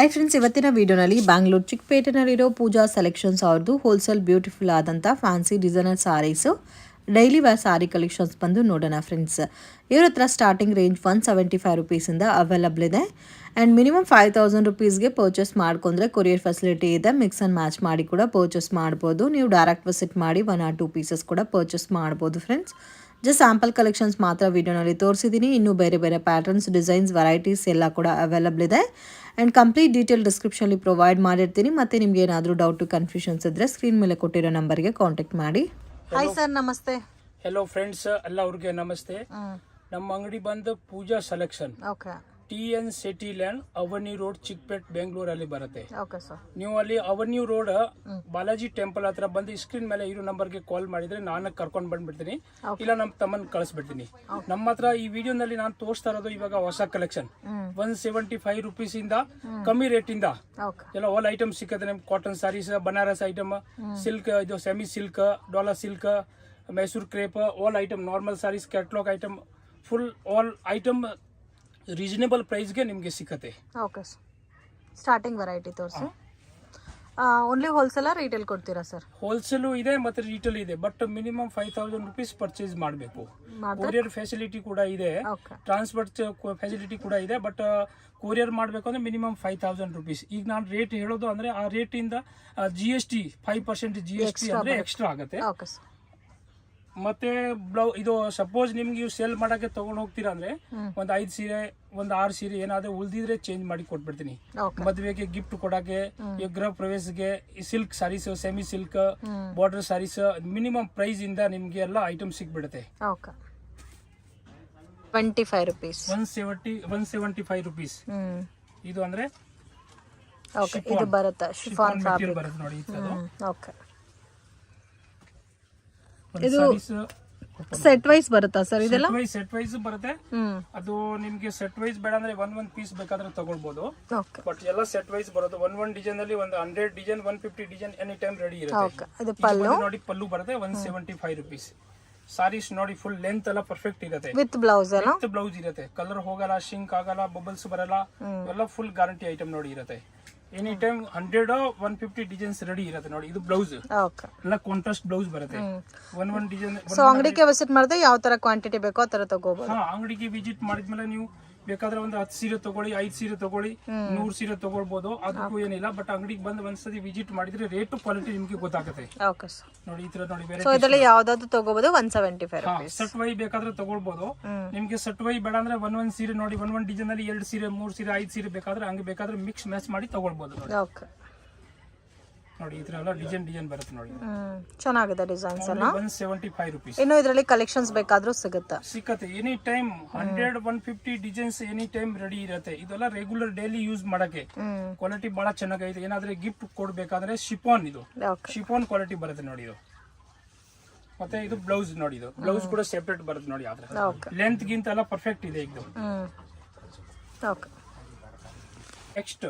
High friends ಇವತ್ತಿನ ವಿಡಿಯೋನಲ್ಲಿ ಬ್ಯಾಂಗ್ಳೂರ್ ಚಿಕ್ಕಪೇಟೆನಲ್ಲಿರೋ ಪೂಜಾ ಸೆಲೆಕ್ಷನ್ಸ್ ಅವ್ರದ್ದು ಹೋಲ್ಸೇಲ್ ಬ್ಯೂಟಿಫುಲ್ ಆದಂಥ fancy designer saris daily wear sari collections ಬಂದು ನೋಡೋಣ ಫ್ರೆಂಡ್ಸ್ ಇವ್ರ ಹತ್ರ starting range one seventy five ರುಪೀಸಿಂದ available ಇದೆ. ಆ್ಯಂಡ್ ಮಿನಿಮಮ್ ಫೈವ್ ತೌಸಂಡ್ ರುಪೀಸ್ಗೆ ಪರ್ಚೇಸ್ ಮಾಡ್ಕೊಂಡ್ರೆ ಕೊರಿಯರ್ ಫೆಸಿಲಿಟಿ ಇದೆ. ಮಿಕ್ಸ್ ಆ್ಯಂಡ್ ಮ್ಯಾಚ್ ಮಾಡಿ ಕೂಡ ಪರ್ಚೇಸ್ ಮಾಡ್ಬೋದು. ನೀವು ಡೈರೆಕ್ಟ್ ವಿಸಿಟ್ ಮಾಡಿ ಒನ್ ಆರ್ ಟೂ ಪೀಸಸ್ ಕೂಡ ಪರ್ಚೇಸ್ ಮಾಡ್ಬೋದು ಫ್ರೆಂಡ್ಸ್ ಜಸ್ಟ್ ಸ್ಯಾಂಪಲ್ ಕಲೆಕ್ಷನ್ಸ್ ಮಾತ್ರ ವಿಡಿಯೋನಲ್ಲಿ ತೋರಿಸಿದ್ದೀನಿ. ಇನ್ನೂ ಬೇರೆ ಬೇರೆ ಪ್ಯಾಟರ್ನ್ಸ್ ಡಿಸೈನ್ಸ್ ವೆರೈಟೀಸ್ ಎಲ್ಲ ಕೂಡ ಅವೈಲಬಲ್ ಇದೆ. ಆ್ಯಂಡ್ ಕಂಪ್ಲೀಟ್ ಡೀಟೇಲ್ ಡಿಸ್ಕ್ರಿಪ್ಷನಲ್ಲಿ ಪ್ರೊವೈಡ್ ಮಾಡಿರ್ತೀನಿ. ಮತ್ತು ನಿಮ್ಗೆ ಏನಾದರೂ ಡೌಟು ಕನ್ಫ್ಯೂಷನ್ಸ್ ಇದ್ದರೆ ಸ್ಕ್ರೀನ್ ಮೇಲೆ ಕೊಟ್ಟಿರೋ ನಂಬರ್ಗೆ ಕಾಂಟ್ಯಾಕ್ಟ್ ಮಾಡಿ. ಹಾಯ್ ಸರ್ ನಮಸ್ತೆ. ಹೆಲೋ ಫ್ರೆಂಡ್ಸ್ ಎಲ್ಲ ಅವ್ರಿಗೆ ನಮಸ್ತೆ. ನಮ್ಮ ಅಂಗಡಿ ಬಂದು Pooja selection okay T N city land avenue road Chickpet ಬೆಂಗಳೂರಲ್ಲಿ ಬರುತ್ತೆ. ಓಕೆ ಸರ್ ನೀವು ಅಲ್ಲಿ ಅವನ್ಯೂ ರೋಡ್ ಬಾಲಾಜಿ ಟೆಂಪಲ್ ಹತ್ರ ಬಂದು ಸ್ಕ್ರೀನ್ ಮೇಲೆ ಇರೋ ನಂಬರ್ಗೆ ಕಾಲ್ ಮಾಡಿದ್ರೆ ನಾನು ಕರ್ಕೊಂಡು ಬಂದ್ಬಿಡ್ತೀನಿ. ಇಲ್ಲ ನಮ್ಮ ತಮ್ಮನ್ ಕಳಿಸ್ಬಿಡ್ತೀನಿ. ನಮ್ಮ ಹತ್ರ ಈ ವಿಡಿಯೋನಲ್ಲಿ ನಾನು ತೋರಿಸ್ತಾ ಇರೋದು ಇವಾಗ ಹೊಸ collection one seventy five rupees ಇಂದ ಕಮ್ಮಿ ರೇಟ್ ಇಂದ. ಎಲ್ಲ ಆಲ್ ಐಟಮ್ ಸಿಕ್ಕತ್ತೆ ನಿಮ್ cotton saris Banaras item silk ಇದು semi silk dollar silk Mysore crepe all item normal saris catalogue item full all item reasonable ಪ್ರೈಸ್ಗೆ ನಿಮಗೆ ಸಿಕ್ಕತ್ತೆ. ಓಕೆ ಸರ್ ಸ್ಟಾರ್ಟಿಂಗ್ ವೆರೈಟಿ ತೋರಿಸಿ. ಓನ್ಲಿ ಹೋಲ್ಸೇಲ ರೀಟೇಲ್ ಕೊಡ್ತೀರಾ ಸರ್ ಹೋಲ್ಸೇಲು ಇದೆ ಮತ್ತೆ retail ಇದೆ but minimum five thousand rupees purchase ಮಾಡಬೇಕು. Courier facility ಕೂಡ ಇದೆ. ಟ್ರಾನ್ಸ್ಪೋರ್ಟ್ ಫೆಸಿಲಿಟಿ ಕೂಡ ಇದೆ ಬಟ್ ಕೊರಿಯರ್ ಮಾಡಬೇಕು ಅಂದ್ರೆ ಮಿನಿಮಮ್ ಫೈವ್ ತೌಸಂಡ್ ರುಪೀಸ್ ಈಗ ನಾನು ರೇಟ್ ಹೇಳೋದು ಅಂದ್ರೆ ಆ ರೇಟ್ ಇಂದ G S T five percent G S T ಅಂದ್ರೆ ಎಕ್ಸ್ಟ್ರಾ ಆಗುತ್ತೆ. ಓಕೆ ಸರ್ ಮತ್ತೆ ಬ್ಲೌ ಇದು ಸಪೋಸ್ ನಿಮ್ಗೆ ಸೆಲ್ ಸೇಲ್ ಮಾಡಕ್ಕೆ ತಗೊಂಡ್ ಹೋಗ್ತೀರಾ ಅಂದ್ರೆ ಒಂದ್ ಐದ್ ಸೀರೆ ಒಂದ್ ಆರ್ ಸೀರೆ ಏನಾದ್ರೂ ಉಳ್ದಿದ್ರೆ ಚೇಂಜ್ ಮಾಡಿ ಕೊಟ್ಬಿಡ್ತೀನಿ. ಮದ್ವೆಗೆ ಗಿಫ್ಟ್ ಕೊಡಕ್ಕೆ ಗೃಹ ಪ್ರವೇಶಗೆ silk saris semi silk border saris minimum price ಇಂದ ನಿಮ್ಗೆ ಎಲ್ಲ ಐಟಮ್ ಸಿಕ್ಬಿಡುತ್ತೆ okay twenty five rupees one seventy one seventy five rupees ಇದು ಅಂದ್ರೆ ಓಕೆ ಇದು ಬರುತ್ತೆ? ಶಿಫಾನ್ ಬರುತ್ತೆ ನೋಡಿ. ಓಕೆ ಇದು ಸೆಟ್ ವೈಸ್ ಬರುತ್ತಾ ಸರ್ ಇದೆಲ್ಲ? Wise ಸೆಟ್ ವೈಸ್ ಬರುತ್ತೆ. ಅದು ನಿಮ್ಗೆ ಸೆಟ್ ವೈಸ್ ಬೇಡ ಅಂದ್ರೆ ಒಂದ್ ಒಂದ್ ಪೀಸ್ ಬೇಕಾದ್ರೆ ತಗೊಳ್ಬಹುದು ಬಟ್ ಎಲ್ಲ ಸೆಟ್ ವೈಸ್ ಬರೋದು. ಒನ್ ಒನ್ ಡಿಸೈನ್ ಅಲ್ಲಿ ಒಂದು hundred design one fifty design any time ready ಇರುತ್ತೆ ಪಲ್ಲು? ನೋಡಿ ಪಲ್ಲು ಬರುತ್ತೆ one seventy five rupees saris ನೋಡಿ ಫುಲ್ ಲೆಂತ್ ಎಲ್ಲ ಪರ್ಫೆಕ್ಟ್ ಇರುತ್ತೆ. ವಿತ್ ಬ್ಲೌಸ್ ವಿತ್ ಬ್ಲೌಸ್ ಇರುತ್ತೆ. ಕಲರ್ ಹೋಗಲ್ಲ ಶಿಂಕ್ ಆಗಲ್ಲ ಬಬಲ್ಸ್ ಬರಲ್ಲ. ಎಲ್ಲ ಫುಲ್ ಗ್ಯಾರಂಟಿ ಐಟಮ್ ನೋಡಿ ಇರುತ್ತೆ. Any time hundred one fifty designs ready ಇರುತ್ತೆ ನೋಡಿ ಇದು ಬ್ಲೌಸ್ ಎಲ್ಲ ಕಾಂಟ್ರಾಸ್ಟ್ ಬ್ಲೌಸ್ ಬರುತ್ತೆ. ಒನ್ ಒನ್ ಡಿಸೈನ್ ಸೊ ಅಂಗಡಿಗೆ ವಿಸಿಟ್ ಮಾಡಿದ್ರೆ ಯಾವ ತರ ಕ್ವಾಂಟಿಟಿ ಬೇಕೋ ಆ ತರ ತಗೋಬಹುದು ಅಂಗಡಿಗೆ ವಿಸಿಟ್ ಮಾಡಿದ್ಮೇಲೆ ನೀವು ಬೇಕಾದ್ರೆ ಒಂದು ಹತ್ತು ಸೀರೆ ತಗೊಳ್ಳಿ ಐದು ಸೀರೆ ತಗೊಳ್ಳಿ ನೂರ್ ಸೀರೆ ತಗೊಳ್ಬಹುದು ಅದಕ್ಕೂ ಏನಿಲ್ಲ ಬಟ್ ಅಂಗಡಿಗೆ ಬಂದು ಒಂದ್ಸತಿ ವಿಸಿಟ್ ಮಾಡಿದ್ರೆ ರೇಟ್ ಕ್ವಾಲಿಟಿ ನಿಮ್ಗೆ ಗೊತ್ತಾಗುತ್ತೆ. ಓಕೆ ಸರ್ ನೋಡಿ ಈ ತರ ನೋಡಿ ಸೊ ಇದರಲ್ಲಿ ಯಾವ್ದಾದ್ರು ತಗೋಬಹುದು one seventy five set wise ಬೇಕಾದ್ರೆ ತಗೊಳ್ಬಹುದು ನಿಮ್ಗೆ ಸೆಟ್ ವೈ ಬೇಡ ಅಂದ್ರೆ ಒನ್ ಒಂದ್ ಸೀರೆ ನೋಡಿ ಒನ್ ಒನ್ ಡಿಸೈನ್ ಅಲ್ಲಿ ಎರಡು ಸೀರೆ ಮೂರ್ ಸೀರೆ ಐದು ಸೀರೆ ಬೇಕಾದ್ರೆ ಹಂಗೆ ಬೇಕಾದ್ರೆ ಮಿಕ್ಸ್ ಮ್ಯಾಚ್ ಮಾಡಿ ತಗೊಳ್ಬಹುದು ಓಕೆ ನೋಡಿ ಈ ತರ ಎಲ್ಲ ಡಿಸೈನ್ ಡಿಸೈನ್ ಬರುತ್ತೆ ನೋಡಿ. ಚೆನ್ನಾಗಿದೆ ಡಿಸೈನ್ಸ್ ಎಲ್ಲ. ಒನ್ ಸೆವೆಂಟಿ ಫೈವ್ ರುಪೀಸ್ ಇನ್ನು ಇದರಲ್ಲಿ ಕಲೆಕ್ಷನ್ಸ್ ಬೇಕಾದ್ರೂ ಸಿಗುತ್ತೆ. ಸಿಕ್ಕತ್ತೆ. Any time hundred one fifty designs any time ready ಇರುತ್ತೆ. ಇದೆಲ್ಲ ರೆಗ್ಯುಲರ್ ಡೈಲಿ ಯೂಸ್ ಮಾಡಕ್ಕೆ. ಕ್ವಾಲಿಟಿ ಬಹಳ ಚೆನ್ನಾಗೈತೆ. ಏನಾದ್ರೆ ಗಿಫ್ಟ್ ಕೊಡ್ಬೇಕಾದ್ರೆ ಶಿಫಾನ್ ಇದು. ಶಿಫಾನ್ ಕ್ವಾಲಿಟಿ ಬರುತ್ತೆ ನೋಡಿ ಇದು. ಮತ್ತೆ ಇದು ಬ್ಲೌಸ್ ನೋಡಿ ಇದು. ಬ್ಲೌಸ್ ಕೂಡ ಸೆಪರೇಟ್ ಬರುತ್ತೆ ನೋಡಿ ಆದ್ರೆ ಲೆಂತ್ ಗಿಂತ ಎಲ್ಲ ಪರ್ಫೆಕ್ಟ್ ಇದೆ ಇದು. Next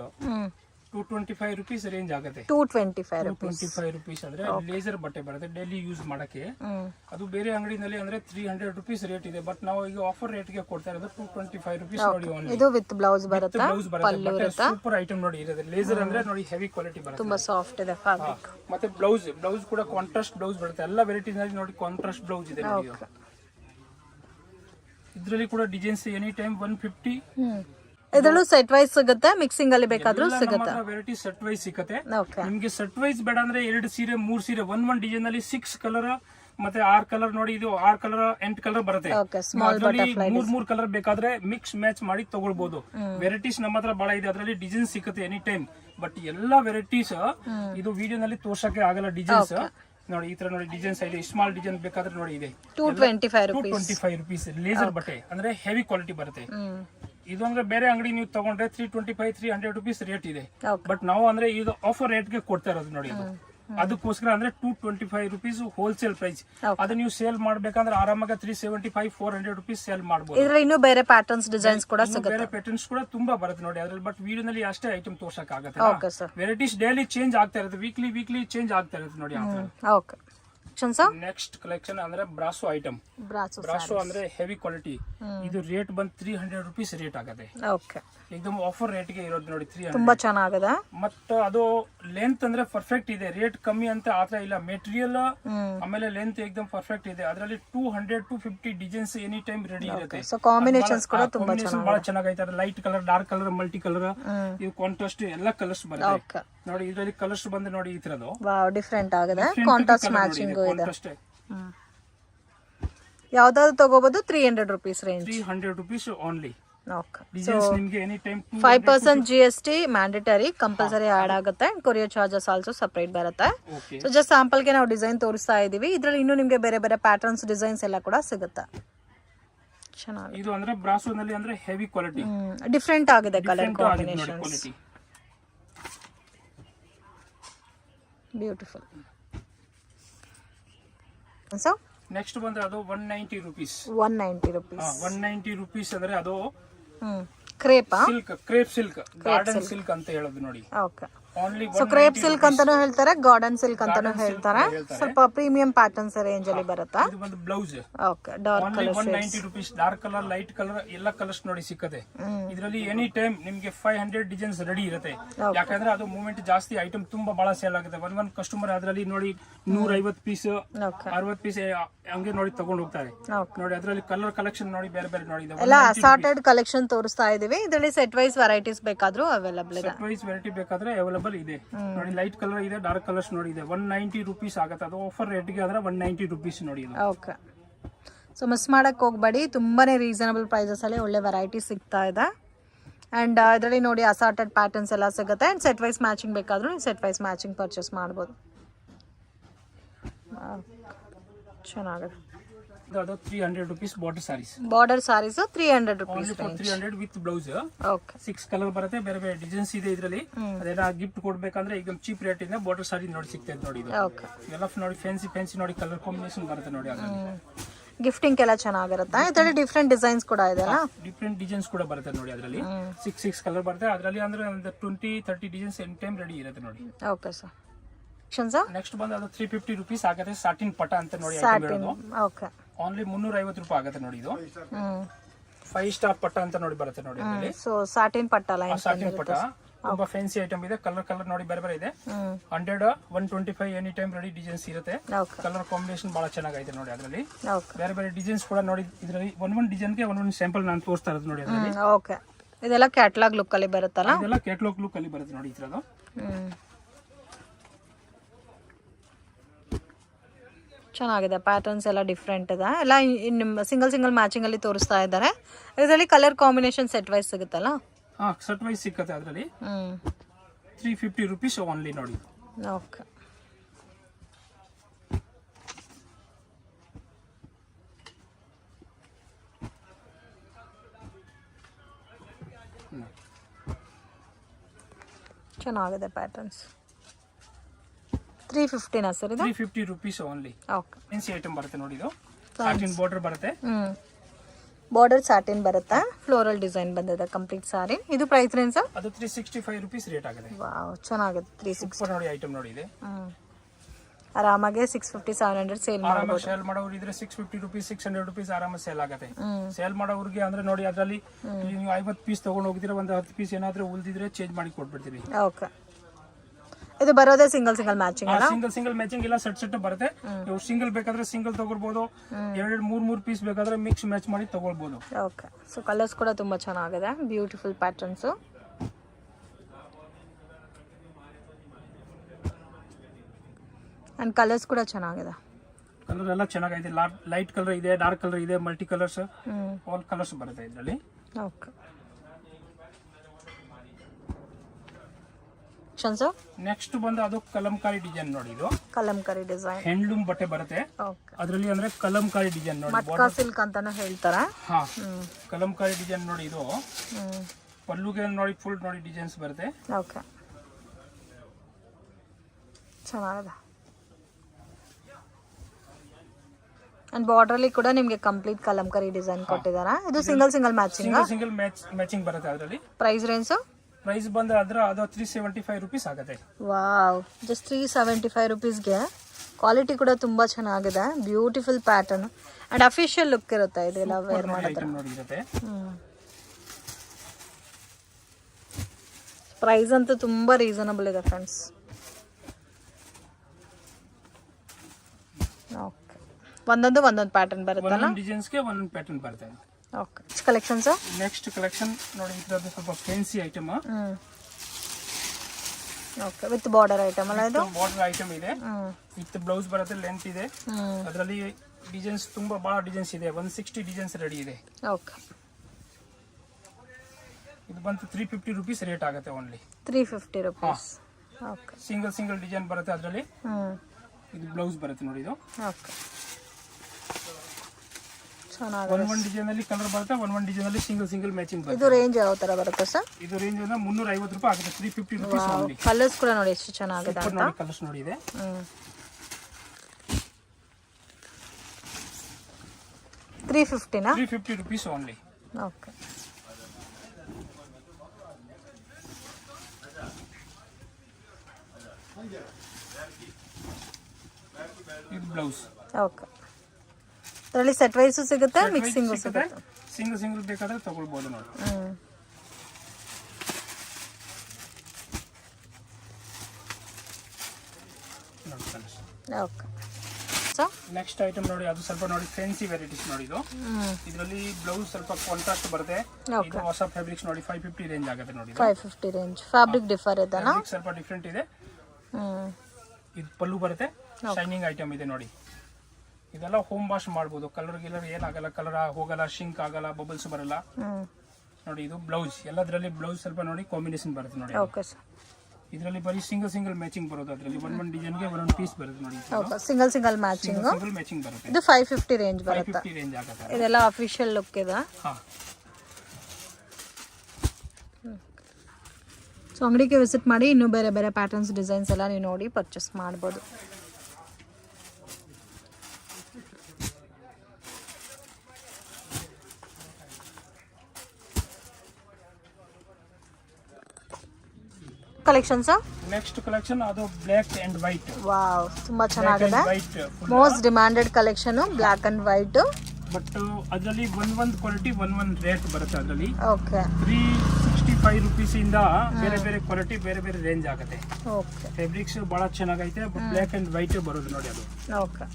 two twenty five rupees range ಆಗುತ್ತೆ. Two twenty five twenty five rupees ಅಂದ್ರೆ ಲೇಸರ್ ಬಟ್ಟೆ ಬರುತ್ತೆ ಡೈಲಿ ಯೂಸ್ ಮಾಡಕ್ಕೆ. ಅದು ಬೇರೆ ಅಂಗಡಿನಲ್ಲಿ ಅಂದ್ರೆ ತ್ರೀ ಹಂಡ್ರೆಡ್ ರುಪೀಸ್ ರೇಟ್ ಇದೆ ಬಟ್ ನಾವು ಈಗ ಆಫರ್ ರೇಟ್ಗೆ ಕೊಡ್ತಾ ಇರೋದು ಟೂ ಟ್ವೆಂಟಿ ಫೈವ್ ರುಪೀಸ್ ನೋಡಿ ಇದು ವಿತ್ ಬ್ಲೌಸ್ ಬರುತ್ತೆ? ಬ್ಲೌಸ್ ಬರುತ್ತೆ ಸೂಪರ್ ಐಟಮ್ ನೋಡಿ ಇರೋದು. ಲೇಸರ್ ಅಂದ್ರೆ ನೋಡಿ ಹೆವಿ ಕ್ವಾಲಿಟಿ ಬರುತ್ತೆ. ತುಂಬಾ ಸಾಫ್ಟ್ ಇದೆ ಫ್ಯಾಬ್ರಿಕ್ ಮತ್ತೆ ಬ್ಲೌಸ್ ಬ್ಲೌಸ್ ಕೂಡ ಕಾಂಟ್ರಾಸ್ಟ್ ಬ್ಲೌಸ್ ಬರುತ್ತೆ. ಎಲ್ಲ ವೆರೈಟೀಸ್ನಲ್ಲಿ ನೋಡಿ ಕಾಂಟ್ರಾಸ್ಟ್ ಬ್ಲೌಸ್ ಇದೆ ನೋಡಿ. ಇದರಲ್ಲಿ ಕೂಡ designs any time one fifty ಇದರಲ್ಲೂ ಸೆಟ್ ವೈಸ್ ಸಿಗುತ್ತೆ ಮಿಕ್ಸಿಂಗ್ ಅಲ್ಲಿ ಬೇಕಾದ್ರೂ ಸಿಗುತ್ತೆ. ವೆರೈಟಿ ಸೆಟ್ ವೈಸ್ ಸಿಗುತ್ತೆ. ನಿಮ್ಗೆ ಸೆಟ್ ವೈಸ್ ಬೇಡ ಅಂದ್ರೆ ಎರಡು ಸೀರೆ ಮೂರ್ ಸೀರೆ ಒನ್ ಒನ್ ಡಿಸೈನ್ ಅಲ್ಲಿ ಸಿಕ್ಸ್ ಕಲರ್ ಮತ್ತೆ ಆರ್ ಕಲರ್ ನೋಡಿ ಇದು ಆರ್ ಕಲರ್ ಎಂಟ್ ಕಲರ್ ಬರುತ್ತೆ. ಮೂರ್ ಮೂರ್ ಕಲರ್ ಬೇಕಾದ್ರೆ ಮಿಕ್ಸ್ ಮ್ಯಾಚ್ ಮಾಡಿ ತಗೊಳ್ಬಹುದು ವೆರೈಟೀಸ್ ನಮ್ಮ ಹತ್ರ ಬಹಳ ಇದೆ ಅದರಲ್ಲಿ ಡಿಸೈನ್ ಸಿಗುತ್ತೆ ಎನಿ ಟೈಮ್ ಬಟ್ ಎಲ್ಲಾ ವೆರೈಟೀಸ್ ಇದು ವಿಡಿಯೋನಲ್ಲಿ ತೋರ್ಸಕ್ಕೆ ಆಗಲ್ಲ ಡಿಸೈನ್ಸ್ ನೋಡಿ ಈ ತರ ನೋಡಿ ಡಿಸೈನ್ಸ್ ಇದೆ ಸ್ಮಾಲ್ ಡಿಸೈನ್ ಬೇಕಾದ್ರೆ ನೋಡಿ ಇದೆ. Two twenty five rupees laser ಬಟ್ಟೆ ಅಂದ್ರೆ ಹೆವಿ ಕ್ವಾಲಿಟಿ ಬರುತ್ತೆ. ಇದು ಅಂದ್ರೆ ಬೇರೆ ಅಂಗಡಿ ನೀವು ತಗೊಂಡ್ರೆ three twenty five three hundred rupees rate ಇದೆ ಬಟ್ ನಾವು ಅಂದ್ರೆ ಇದು ಆಫರ್ ರೇಟ್ಗೆ ಕೊಡ್ತಾ ಇರೋದು ನೋಡಿ ಇದು. ಅದಕ್ಕೋಸ್ಕರ ಅಂದ್ರೆ two twenty five rupees wholesale price ಅದು ನೀವು ಸೇಲ್ ಮಾಡ್ಬೇಕಂದ್ರೆ ಆರಾಮಾಗಿ three seventy five four hundred rupees sale ಮಾಡಬಹುದು ಇನ್ನೂ ಬೇರೆ ಪ್ಯಾಟರ್ನ್ಸ್ ಡಿಸೈನ್ಸ್ ಕೂಡ ಬೇರೆ ಪ್ಯಾಟರ್ನ್ಸ್ ಕೂಡ ತುಂಬಾ ಬರುತ್ತೆ ನೋಡಿ ಅದ್ರಲ್ಲಿ. ಬಟ್ ವಿಡಿಯೋನಲ್ಲಿ ಅಷ್ಟೇ ಐಟಮ್ ತೋರ್ಸಕ್ ಆಗುತ್ತೆ ವೆರೈಟೀಸ್ ಡೈಲಿ ಚೇಂಜ್ ಆಗ್ತಾ ಇರುತ್ತೆ. ವೀಕ್ಲಿ ವೀಕ್ಲಿ ಚೇಂಜ್ ಆಗ್ತಾ ಇರುತ್ತೆ ನೋಡಿ ಕಲೆಕ್ಷನ್ಸ್ ನೆಕ್ಸ್ಟ್ ಕಲೆಕ್ಷನ್ ಅಂದ್ರೆ ಬ್ರಾಸೋ ಐಟಮ್ ಬ್ರಾಸೋ ಅಂದ್ರೆ ಹೆವಿ ಕ್ವಾಲಿಟಿ ಇದು ರೇಟ್ ಬಂದ್ ತ್ರೀ ಹಂಡ್ರೆಡ್ ರುಪೀಸ್ ರೇಟ್ ಆಗದೆ. ಓಕೆ ಆಫರ್ ರೇಟ್ಗೆ ಇರೋದು ನೋಡಿ ತ್ರೀ ತುಂಬಾ ಚೆನ್ನಾಗದ? ಮತ್ತ ಅದು ಲೆಂತ್ ಅಂದ್ರೆ ಪರ್ಫೆಕ್ಟ್ ಇದೆ. ರೇಟ್ ಕಮ್ಮಿ ಅಂತ ಆತರ ಇಲ್ಲ. ಮೆಟೀರಿಯಲ್ ಆಮೇಲೆ ಲೆಂತ್ ಏಕದಮ್ ಪರ್ಫೆಕ್ಟ್ ಇದೆ. ಅದರಲ್ಲಿ two hundred two fifty designs any time ready ಇರುತ್ತೆ. ಸೊ ಕಾಂಬಿನೇಷನ್ಸ್ ಕೂಡ ತುಂಬಾ ಕಾಂಬಿನೇಷನ್ ಬಹಳ ಚೆನ್ನಾಗೈತೆ light colour dark colour multi colour ಇವು ಇದು ಕಾಂಟ್ರಾಸ್ಟ್ ಎಲ್ಲ ಕಲರ್ಸ್ ಬರುತ್ತೆ. ನೋಡಿ ಇದರಲ್ಲಿ ಕಲರ್ಸ್ ಬಂದು ನೋಡಿ ಈ ತರದು ಡಿಫ್ರೆಂಟ್ ಆಗಿದೆ. ಕಾಂಟ್ರಾಸ್ಟ್ ಮ್ಯಾಚಿಂಗು ಇದೆ ಯಾವ್ದಾದ್ರು ತಗೋಬಹುದು three hundred rupees range three hundred rupees only five percent G S T mandatory compulsory add ಆಗುತ್ತೆ ಕೊರಿಯರ್ ಚಾರ್ಜಸ್ ಆಲ್ಸೋ ಸಪ್ರೇಟ್ ಬರುತ್ತೆ. ಸೊ ಜಸ್ಟ್ ಸ್ಯಾಂಪಲ್ಗೆ ನಾವು ಡಿಸೈನ್ ತೋರಿಸ್ತಾ ಇದೀವಿ. ಇದ್ರಲ್ಲಿ ಇನ್ನೂ ನಿಮಗೆ ಬೇರೆ ಬೇರೆ ಪ್ಯಾಟರ್ನ್ಸ್ ಡಿಸೈನ್ಸ್ ಎಲ್ಲ ಕೂಡ ಸಿಗುತ್ತೆ. ಚೆನ್ನಾಗಿ. ಇದು ಅಂದ್ರೆ ಬ್ರಾಸೋನಲ್ಲಿ ಅಂದ್ರೆ ಹೆವಿ ಕ್ವಾಲಿಟಿ ಡಿಫ್ರೆಂಟ್ ಆಗಿದೆ colour combinations beautiful so next ಬಂದ್ರೆ ಅದು one ninety rupees one ninety rupees one ninety rupees ಅಂದ್ರೆ ಅದು crepe silk crepe silk garden silk ಅಂತ ಹೇಳೋದು ನೋಡಿ. ಓಕೆ ಸೊ ಕ್ರೇಪ್ ಸಿಲ್ಕ್ ಅಂತಾನು ಹೇಳ್ತಾರೆ ಗಾರ್ಡನ್ ಸಿಲ್ಕ್ ಅಂತಾನು ಹೇಳ್ತಾರೆ. ಸ್ವಲ್ಪ ಪ್ರೀಮಿಯಂ ಪ್ಯಾಟರ್ನ್ಸ್ ರೇಂಜ್ ಅಲ್ಲಿ ಬರುತ್ತಾ? ಇದು ಬಂದು blouse okay dark one ninety rupees dark colour light colour ಎಲ್ಲ ಕಲರ್ಸ್ ನೋಡಿ ಸಿಕ್ಕದೆ. ಇದರಲ್ಲಿ ಎನಿ ಟೈಮ್ ನಿಮಗೆ ಫೈವ್ ಹಂಡ್ರೆಡ್ ಡಿಸೈನ್ಸ್ ರೆಡಿ ಇರುತ್ತೆ. ಯಾಕಂದ್ರೆ ಅದು ಮೂವ್ಮೆಂಟ್ ಜಾಸ್ತಿ ಐಟಮ್ ತುಂಬಾ ಬಹಳ ಸೇಲ್ ಆಗುತ್ತೆ. ಒನ್ ಒನ್ ಕಸ್ಟಮರ್ ಅದರಲ್ಲಿ ನೋಡಿ ನೂರ ಐವತ್ತು ಪೀಸ್ ಅರವತ್ ಅರವತ್ತು ಪೀಸ್ ಹಂಗೆ ನೋಡಿ ತಗೊಂಡು ಹೋಗ್ತಾರೆ. ನೋಡಿ ಅದರಲ್ಲಿ ಕಲರ್ ಕಲೆಕ್ಷನ್ ನೋಡಿ ಬೇರೆ ಬೇರೆ ನೋಡಿ ಎಲ್ಲ ಅಸಾರ್ಟೆಡ್ ಕಲೆಕ್ಷನ್ ತೋರಿಸ್ತಾ ಇದೀವಿ. ಇದರಲ್ಲಿ ಸೆಟ್ ವೈಸ್ ವೆರೈಟೀಸ್ ಬೇಕಾದ್ರೂ ಅವೈಲಬಲ್ ಇದೆ. ವೈಸ್ ವೆರೈಟಿ ಬೇಕಾದ್ರೆ ಅವೈಲೇಬಲ್ ಇದೆ. ನೋಡಿ ಲೈಟ್ ಕಲರ್ ಇದೆ ಡಾರ್ಕ್ ಕಲರ್ಸ್ ನೋಡಿ ಇದೆ. ಒನ್ ನೈಂಟಿ ರುಪೀಸ್ ಆಗುತ್ತೆ. ಅದು ಆಫರ್ ರೇಟ್ಗೆ ಆದ್ರೆ ಒನ್ ನೈಂಟಿ ರುಪೀಸ್ ನೋಡಿ ಇದು. ಓಕೆ ಸೊ ಮಿಸ್ ಮಾಡಕ್ಕೆ ಹೋಗ್ಬೇಡಿ. ತುಂಬಾ ರೀಸನಬಲ್ ಪ್ರೈಸಸ್ ಅಲ್ಲಿ ಒಳ್ಳೆ ವೆರೈಟಿ ಸಿಗ್ತಾ ಇದೆ. ಆ್ಯಂಡ್ ಅದರಲ್ಲಿ ನೋಡಿ ಅಸಾರ್ಟೆಡ್ ಪ್ಯಾಟರ್ನ್ಸ್ ಎಲ್ಲ ಸಿಗುತ್ತೆ. ಆ್ಯಂಡ್ ಸೆಟ್ ವೈಸ್ ಮ್ಯಾಚಿಂಗ್ ಬೇಕಾದ್ರೂ ಸೆಟ್ ವೈಸ್ ಮ್ಯಾಚಿಂಗ್ ಪರ್ಚೇಸ್ ಮಾಡ್ಬೋದು. ಚೆನ್ನಾಗಿದೆ ಅದು three hundred rupees border saris border saris three hundred rupees three hundred with blouse six colour ಬರುತ್ತೆ ಬೇರೆ ಬೇರೆ ಡಿಸೈನ್ಸ್ ಇದೆ ಇದರಲ್ಲಿ. ಅದೆಲ್ಲ ಗಿಫ್ಟ್ ಕೊಡ್ಬೇಕಂದ್ರೆ ಈಗ ಚೀಪ್ ರೇಟ್ ಇಂದ ಬಾರ್ಡರ್ ಸಾರಿ ನೋಡಿ ಸಿಗ್ತದೆ ನೋಡಿ ಓಕೆ ಎಲ್ಲ ನೋಡಿ ಫ್ಯಾನ್ಸಿ ಫ್ಯಾನ್ಸಿ ನೋಡಿ ಕಲರ್ ಕಾಂಬಿನೇಷನ್ ಬರುತ್ತೆ ನೋಡಿ ಗಿಫ್ಟಿಂಗ್ ಎಲ್ಲ ಚೆನ್ನಾಗಿರುತ್ತೆ. ಇದರಲ್ಲಿ ಡಿಫ್ರೆಂಟ್ ಡಿಸೈನ್ಸ್ ಕೂಡ ಇದೆ ಡಿಫ್ರೆಂಟ್ ಡಿಸೈನ್ಸ್ ಕೂಡ ಬರುತ್ತೆ ನೋಡಿ ಅದರಲ್ಲಿ. ಸಿಕ್ಸ್ ಸಿಕ್ಸ್ ಕಲರ್ ಬರುತ್ತೆ. ಅದರಲ್ಲಿ ಅಂದ್ರೆ twenty thirty designs any time ready ಇರುತ್ತೆ ನೋಡಿ. ಓಕೆ ಸರ್ ನೆಕ್ಸ್ಟ್ ಬಂದ ಅದು ತ್ರೀ ಫಿಫ್ಟಿ ರುಪೀಸ್ ಆಗುತ್ತೆ ಸಾಟಿನ್ ಪಟ ಅಂತ ನೋಡಿ ಓಕೆ ಓನ್ಲಿ ಮುನ್ನೂರ ಐವತ್ತು ರೂಪಾಯಿ ಆಗುತ್ತೆ ನೋಡಿ ಇದು. ಫೈವ್ ಸ್ಟಾರ್ ಪಟ್ಟ ಅಂತ ನೋಡಿ ಬರುತ್ತೆ ನೋಡಿ ಅದರಲ್ಲಿ. ಸೊ ಸಾಟಿನ್ ಪಟ್ಟ ಅಲ್ಲ ಸಾಟಿನ್ ಪಟ್ಟ. ತುಂಬಾ ಫ್ಯಾನ್ಸಿ ಐಟಮ್ ಇದೆ. ಕಲರ್ ಕಲರ್ ನೋಡಿ ಬೇರೆ ಬೇರೆ ಇದೆ. Hundred one twenty five any time ready designs ಇರುತ್ತೆ. ಕಲರ್ ಕಾಂಬಿನೇಷನ್ ಬಹಳ ಚೆನ್ನಾಗೈತೆ ನೋಡಿ ಅದರಲ್ಲಿ. ಬೇರೆ ಬೇರೆ ಡಿಸೈನ್ಸ್ ಕೂಡ ನೋಡಿ ಇದರಲ್ಲಿ. ಒನ್ ಒನ್ ಡಿಸೈನ್ಗೆ ಒನ್ ಒನ್ ಸ್ಯಾಂಪಲ್ ನಾನು ತೋರಿಸ್ತಾ ಇರೋದು ನೋಡಿ ಅದರಲ್ಲಿ. ಓಕೆ ಇದೆಲ್ಲ ಕ್ಯಾಟ್ಲಾಗ್ ಲುಕ್ ಅಲ್ಲಿ ಬರುತ್ತಲ್ಲ? ಇದೆಲ್ಲ ಕ್ಯಾಟ್ಲಾಗ್ ಲುಕ್ ಅಲ್ಲಿ ಬರುತ್ತೆ ನೋಡಿ ಇದ್ರದ್ದು ಚೆನ್ನಾಗಿದೆ. ಪ್ಯಾಟರ್ನ್ಸ್ ಎಲ್ಲ ಡಿಫ್ರೆಂಟ್ ಇದೆ. ಎಲ್ಲ ನಿಮ್ಮ ಸಿಂಗಲ್ ಸಿಂಗಲ್ ಮ್ಯಾಚಿಂಗ್ ಅಲ್ಲಿ ತೋರಿಸ್ತಾ ಇದ್ದಾರೆ. ಇದರಲ್ಲಿ ಕಲರ್ ಕಾಂಬಿನೇಷನ್ ಸೆಟ್ ವೈಸ್ ಸಿಗುತ್ತಲ್ಲ? ಹಾ ಸೆಟ್ ವೈಸ್ ಸಿಕ್ಕತ್ತೆ ಅದರಲ್ಲಿ. ತ್ರೀ ಫಿಫ್ಟಿ ರುಪೀಸ್ ಓನ್ಲಿ ನೋಡಿ. ಓಕೆ ಚೆನ್ನಾಗಿದೆ ಪ್ಯಾಟರ್ನ್ಸ್ ತ್ರೀ ಫಿಫ್ಟಿನಾ ಸರ್ ಇದು? Three fifty rupees only okay fancy item ಬರುತ್ತೆ ನೋಡಿ ಇದು. ಸಾಟಿನ್ ಬಾರ್ಡರ್ ಬರುತ್ತೆ. ಹ್ಮ್. ಬಾರ್ಡರ್ ಸ್ಯಾಟಿನ್ ಬರುತ್ತಾ? ಫ್ಲೋರಲ್ ಡಿಸೈನ್ ಬಂದಿದೆ ಕಂಪ್ಲೀಟ್ ಸಾರಿ ಇದು ಪ್ರೈಸ್ ರೇಂಜ್ ಅದು three sixty five rupees rate ಆಗಿದೆ. ವಾವ್ ಚೆನ್ನಾಗಿದೆ ತ್ರೀ ಸಿಕ್ಸ್ ಸೂಪರ್ ನೋಡಿ ಐಟಮ್ ನೋಡಿ ಇದೆ. ಹ್ಮ್. ಆರಾಮಾಗಿ six fifty seven hundred sale ಆರಾಮಾಗಿ ಸೇಲ್ ಮಾಡೋರು ಇದ್ರೆ six fifty rupees six hundred rupees ಆರಾಮಾಗಿ ಸೇಲ್ ಆಗುತ್ತೆ. ಸೇಲ್ ಮಾಡೋರಿಗೆ ಅಂದ್ರೆ ನೋಡಿ ಅದರಲ್ಲಿ ನೀವು ಐವತ್ತು ಪೀಸ್ ತಗೊಂಡು ಹೋಗಿದ್ರೆ ಒಂದು ಹತ್ತು ಪೀಸ್ ಏನಾದ್ರೂ ಉಳಿದಿದ್ರೆ ಚೇಂಜ್ ಮಾಡಿ ಕೊಟ್ಬಿಡ್ತೀವಿ. ಓಕೆ ಇದು ಬರೋದೇ single single matching single single matching ಇಲ್ಲ ಸೆಟ್ ಸೆಟ್ ಬರುತ್ತೆ. ನೀವು ಸಿಂಗಲ್ ಬೇಕಾದ್ರೆ ಸಿಂಗಲ್ ತಗೋಬಹುದು ಎರಡು ಮೂರ್ ಮೂರ್ ಪೀಸ್ ಬೇಕಾದ್ರೆ ಮಿಕ್ಸ್ ಮ್ಯಾಚ್ ಮಾಡಿ ತಗೊಳ್ಬಹುದು ಓಕೆ ಸೊ ಕಲರ್ಸ್ ಕೂಡ ತುಂಬಾ ಚೆನ್ನಾಗಿದೆ. ಬ್ಯೂಟಿಫುಲ್ ಪ್ಯಾಟರ್ನ್ಸ್ ಅಂಡ್ ಕಲರ್ಸ್ ಕೂಡ ಚೆನ್ನಾಗಿದೆ. ಕಲರ್ ಎಲ್ಲ ಚೆನ್ನಾಗೈತೆ. ಲೈಟ್ ಕಲರ್ ಇದೆ ಡಾರ್ಕ್ ಕಲರ್ ಇದೆ ಮಲ್ಟಿ ಕಲರ್ಸ್ ಆಲ್ ಕಲರ್ಸ್ ಬರುತ್ತೆ ಇದರಲ್ಲಿ. ಓಕೆ ಸರ್ ನೆಕ್ಸ್ಟ್ ಬಂದು ಅದು ಕಲಂಕಾರಿ ಡಿಸೈನ್ ನೋಡಿ ಇದು. ಕಲಂಕಾರಿ ಡಿಸೈನ್ ಹ್ಯಾಂಡ್ಲೂಮ್ ಬಟ್ಟೆ ಬರುತ್ತೆ. ಅದರಲ್ಲಿ ಅಂದ್ರೆ ಕಲಂಕಾರಿ ಡಿಸೈನ್ ನೋಡಿ ಮಟ್ಕಾ ಸಿಲ್ಕ್ ಅಂತಾನು ಹೇಳ್ತಾರ? ಹಾ. ಕಲಂಕಾರಿ ಡಿಸೈನ್ ನೋಡಿ ಇದು. ಪಲ್ಲುಗೆ ನೋಡಿ ಫುಲ್ ನೋಡಿ ಡಿಸೈನ್ಸ್ ಬರುತ್ತೆ. ಓಕೆ ಚೆನ್ನಾಗಿದೆ. ಅಂಡ್ ಬಾರ್ಡ್ರಲ್ಲಿ ಕೂಡ ನಿಮಗೆ ಕಂಪ್ಲೀಟ್ ಕಲಂಕರಿ ಡಿಸೈನ್ ಕೊಟ್ಟಿದ್ದಾರೆ ಇದು single single matching single single match matching ಬರುತ್ತೆ ಅದರಲ್ಲಿ. ಪ್ರೈಸ್ ರೇಂಜು ಪ್ರೈಸ್ ಬಂದ್ರೆ ಅದ್ರ ಅದು ತ್ರೀ ಸೆವೆಂಟಿ ಫೈವ್ ರುಪೀಸ್ ಆಗುತ್ತೆ. Wow just three seventy five ರುಪೀಸ್ಗೆ quality ಕೂಡ ತುಂಬ ಚೆನ್ನಾಗಿದೆ beautiful pattern and official look ಇರುತ್ತೆ ಇದೆಲ್ಲ ವೇರ್ ಮಾಡಿದ್ರೆ. ಇರುತ್ತೆ. ಪ್ರೈಸ್ ಅಂತೂ ತುಂಬ ರೀಸನಬಲ್ ಇದೆ ಫ್ರೆಂಡ್ಸ್ ಓಕೆ ಒಂದೊಂದು ಒಂದೊಂದು ಪ್ಯಾಟರ್ನ್ ಬರುತ್ತಲ್ಲ? ಒಂದೊಂದು ಡಿಸೈನ್ಸ್ಗೆ ಒಂದೊಂದು ಪ್ಯಾಟರ್ನ್ ಬರುತ್ತೆ. ಓಕೆ ಕಲೆಕ್ಷನ್ಸು ನೆಕ್ಸ್ಟ್ ಕಲೆಕ್ಷನ್ ನೋಡಿ ಇದ್ರದ್ದು ಸ್ವಲ್ಪ fancy item okay with border item ಅಲ್ಲ ಇದು? ಬಾರ್ಡರ್ ಐಟಮ್ ಇದೆ. ವಿತ್ ಬ್ಲೌಸ್ ಬರುತ್ತೆ ಲೆಂತ್ ಇದೆ. ಅದರಲ್ಲಿ ಡಿಸೈನ್ಸ್ ತುಂಬಾ ಬಹಳ ಡಿಸೈನ್ಸ್ ಇದೆ. ಒನ್ ಸಿಕ್ಸ್ಟಿ ಡಿಸೈನ್ಸ್ ರೆಡಿ ಇದೆ. ಓಕೆ ಇದು ಬಂತು ತ್ರೀ ಫಿಫ್ಟಿ ರುಪೀಸ್ ರೇಟ್ ಆಗುತ್ತೆ only three fifty rupees okay single single design ಬರುತ್ತೆ ಅದರಲ್ಲಿ. ಇದು ಬ್ಲೌಸ್ ಬರುತ್ತೆ ನೋಡಿ ಇದು. ಓಕೆ ಒನ್ ಒನ್ ಡಿಸೈನ್ ಅಲ್ಲಿ ಕಲರ್ ಬರುತ್ತೆ ಒನ್ ಒನ್ ಡಿಸೈನ್ ಅಲ್ಲಿ ಸಿಂಗಲ್ ಸಿಂಗಲ್ ಮ್ಯಾಚಿಂಗ್ ಬರುತ್ತೆ. ಇದು ರೇಂಜ್ ಯಾವ ಥರ ಬರುತ್ತೆ ಸರ್? ಇದು ರೇಂಜ್ ಅಂದ್ರೆ ಮುನ್ನೂರ ಐವತ್ತು ರೂಪಾಯಿ ಆಗುತ್ತೆ three fifty rupees only colours ಕೂಡ ನೋಡಿ ಎಷ್ಟು ಚೆನ್ನಾಗಿದೆ ಅಂತ. ಕಲರ್ಸ್ ನೋಡಿ ಇದೆ. Three ಫಿಫ್ಟಿನಾ three fifty rupees only okay ಇದು ಬ್ಲೌಸ್ ಓಕೆ ಅದರಲ್ಲಿ ಸೆಟ್ ವೈಸು ಸಿಗುತ್ತೆ ಮಿಕ್ಸಿಂಗ್ ಸಿಗುತ್ತೆ. ಸಿಂಗಲ್ ಸಿಂಗಲ್ ಬೇಕಾದ್ರೆ ತಗೊಳ್ಬೋದು ನೋಡಿ ಹ್ಞೂ ಓಕೆ. ಸೊ ನೆಕ್ಸ್ಟ್ ಐಟಮ್ ನೋಡಿ ಅದು ಸ್ವಲ್ಪ ನೋಡಿ ಫ್ಯಾನ್ಸಿ ವೆರೈಟೀಸ್ ನೋಡಿ ಇದು. ಇದರಲ್ಲಿ ಬ್ಲೌಸ್ ಸ್ವಲ್ಪ ಕಾಂಟ್ರಾಸ್ಟ್ ಬರುತ್ತೆ. ಇದು ಹೊಸ ಫ್ಯಾಬ್ರಿಕ್ಸ್ ನೋಡಿ ಫೈವ್ ಫಿಫ್ಟಿ ರೇಂಜ್ ಆಗುತ್ತೆ ನೋಡಿ. Five fifty range fabric differ ಇದೆನಾ? ಸ್ವಲ್ಪ ಡಿಫ್ರೆಂಟ್ ಇದೆ. ಇದು ಪಲ್ಲು ಬರುತ್ತೆ. ಶೈನಿಂಗ್ ಐಟಮ್ ಇದೆ ನೋಡಿ. ಇದೆಲ್ಲ ಹೋಮ್ ವಾಶ್ ಮಾಡ್ಬೋದು. ಕಲರ್ ಗಿಲರ್ ಏನಾಗಲ್ಲ ಕಲರ್ ಹೋಗಲ್ಲ ಶಿಂಕ್ ಆಗಲ್ಲ ಬಬಲ್ಸ್ ಬರಲ್ಲ. ನೋಡಿ ಇದು ಬ್ಲೌಸ್ ಎಲ್ಲದರಲ್ಲಿ ಬ್ಲೌಸ್ ಸ್ವಲ್ಪ ನೋಡಿ ಕಾಂಬಿನೇಷನ್ ಬರುತ್ತೆ ನೋಡಿ ಓಕೆ ಸರ್ ಇದರಲ್ಲಿ ಬರೀ ಸಿಂಗಲ್ ಸಿಂಗಲ್ ಮ್ಯಾಚಿಂಗ್ ಬರೋದು ಅದರಲ್ಲಿ. ಒನ್ ಒನ್ ಡಿಸೈನ್ಗೆ ಒನ್ ಪೀಸ್ ಬರುತ್ತೆ ನೋಡಿ okay single single matching single matching ಬರುತ್ತೆ. ಇದು ಫೈವ್ ಫಿಫ್ಟಿ ರೇಂಜ್ ಬರುತ್ತೆ? ಫಿಫ್ಟಿ ರೇಂಜ್ ಆಗುತ್ತೆ. ಇದೆಲ್ಲ ಅಫಿಷಿಯಲ್ ಲುಕ್ ಇದೆ? ಹಾ. ಸೊ ಅಂಗಡಿಗೆ ವಿಸಿಟ್ ಮಾಡಿ ಇನ್ನೂ ಬೇರೆ ಬೇರೆ ಪ್ಯಾಟರ್ನ್ಸ್ ಡಿಸೈನ್ಸ್ ಎಲ್ಲ ನೀವು ನೋಡಿ ಪರ್ಚೇಸ್ ಮಾಡ್ಬೋದು. ಕಲೆಕ್ಷನ್ಸ್ ನೆಕ್ಸ್ಟ್ ಕಲೆಕ್ಷನ್ ಅದು ಬ್ಲ್ಯಾಕ್ ಅಂಡ್ ವೈಟ್ ವಾವ್ ತುಂಬಾ ಚೆನ್ನಾಗಿದೆ. Most demanded collection black and white but ಅದರಲ್ಲಿ ಒನ್ ಒಂದು ಕ್ವಾಲಿಟಿ ಒನ್ ಒನ್ ರೇಟ್ ಬರುತ್ತೆ ಅದರಲ್ಲಿ. Okay three sixty five rupees ಇಂದ ಬೇರೆ ಬೇರೆ ಕ್ವಾಲಿಟಿ ಬೇರೆ ಬೇರೆ ರೇಂಜ್ ಆಗುತ್ತೆ. ಓಕೆ ಫ್ಯಾಬ್ರಿಕ್ಸ್ ಬಹಳ ಚೆನ್ನಾಗೈತೆ ಬ್ಲ್ಯಾಕ್ ಅಂಡ್ ವೈಟ್ ಬರೋದು ನೋಡಿ ಅದು. ಓಕೆ